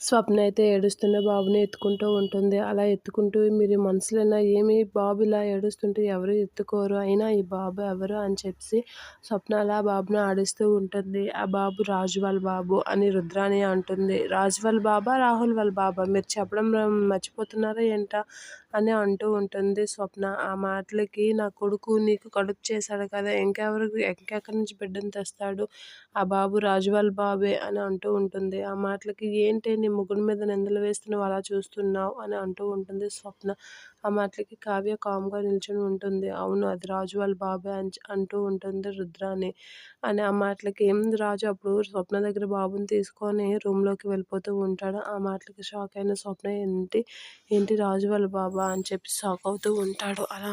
స్వప్న అయితే ఏడుస్తున్న బాబుని ఎత్తుకుంటూ ఉంటుంది. అలా ఎత్తుకుంటూ మీరు మనసులైనా ఏమి బాబు ఇలా ఏడుస్తుంటే ఎవరు ఎత్తుకోరు. అయినా ఈ బాబు ఎవరు అని చెప్పి స్వప్న అలా బాబుని ఆడిస్తూ ఉంటుంది. ఆ బాబు రాజు వాళ్ళ బాబు అని రుద్రాని అంటుంది. రాజు వాళ్ళ బాబా రాహుల్ వాళ్ళ బాబా మీరు చెప్పడం మర్చిపోతున్నారా ఏంటా అని అంటూ ఉంటుంది స్వప్న. ఆ మాటలకి నా కొడుకు నీకు కడుపు చేశాడు కదా ఇంకెవరు ఇంకెక్కడి నుంచి బిడ్డను తెస్తాడు? ఆ బాబు రాజు వాళ్ళ బాబే అని అంటూ ఉంటుంది. ఆ మాటలకి ఏంటి నీ ముగ్గురు మీద నిందలు వేస్తున్నావు అలా చూస్తున్నావు అని అంటూ ఉంటుంది స్వప్న. ఆ మాటలకి కావ్య కామ్గా నిల్చొని ఉంటుంది. అవును అది రాజు వాళ్ళ బాబాయ్ అని అంటూ ఉంటుంది రుద్రాని. అని ఆ మాటలకి ఏంది రాజు అప్పుడు స్వప్న దగ్గర బాబుని తీసుకొని రూమ్లోకి వెళ్ళిపోతూ ఉంటాడు? ఆ మాటలకి షాక్ అయిన స్వప్న ఏంటి ఏంటి రాజు వాళ్ళ బాబా? అని చెప్పి షాక్ అవుతూ ఉంటాడు. అలా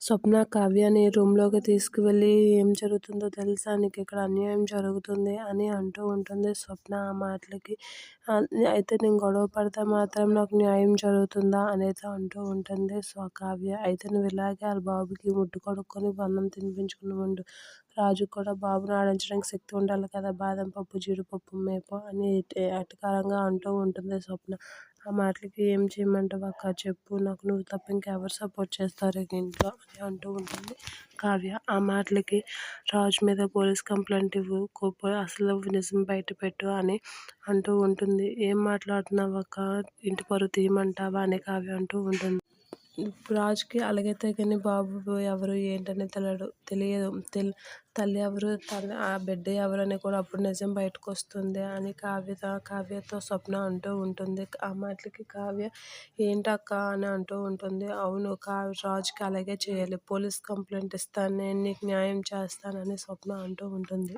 స్వప్న కావ్యని రూమ్లోకి తీసుకువెళ్ళి ఏం జరుగుతుందో తెలుసా? నీకు ఇక్కడ అన్యాయం జరుగుతుంది అని అంటూ ఉంటుంది స్వప్న ఆ మాటలకి. అయితే నేను గొడవ పడితే మాత్రం నాకు న్యాయం జరుగుతుందా? అనేది అంటూ ఉంటుంది సో కావ్య అయితే నువ్వు ఇలాగే వాళ్ళ బాబుకి ముడ్డు కొడుక్కొని అన్నం తినిపించుకుని ఉండు. రాజు కూడా బాబుని ఆడించడానికి శక్తి ఉండాలి కదా. బాదం పప్పు జీడిపప్పు మేపు అని ఎటకారంగా అంటూ ఉంటుంది స్వప్న. ఆ మాటలకి ఏం చేయమంటావు అక్క? చెప్పు. నాకు నువ్వు తప్ప ఇంకెవరు సపోర్ట్ చేస్తారు ఇంట్లో అని అంటూ ఉంటుంది కావ్య. ఆ మాటలకి రాజు మీద పోలీస్ కంప్లైంట్ ఇవ్వు. కోప అసలు నిజం బయట పెట్టు అని అంటూ ఉంటుంది. ఏం మాట్లాడుతున్నావు అక్క? ఇంటి పరువు తీయమంటావా? అని కావ్య అంటూ ఉంటుంది. రాజుకి అలాగైతే కానీ బాబు ఎవరు ఏంటని తెలియడు తెలియదు. తెల్ తల్లి ఎవరు తల్లి ఆ బిడ్డ ఎవరు అని కూడా అప్పుడు నిజం బయటకు వస్తుంది అని కావ్యత కావ్యతో స్వప్న అంటూ ఉంటుంది. ఆ మాటలకి కావ్య ఏంటక్క? అని అంటూ ఉంటుంది. అవును కా రాజుకి అలాగే చేయాలి. పోలీస్ కంప్లైంట్ ఇస్తాను నేను నీకు న్యాయం చేస్తానని స్వప్న అంటూ ఉంటుంది.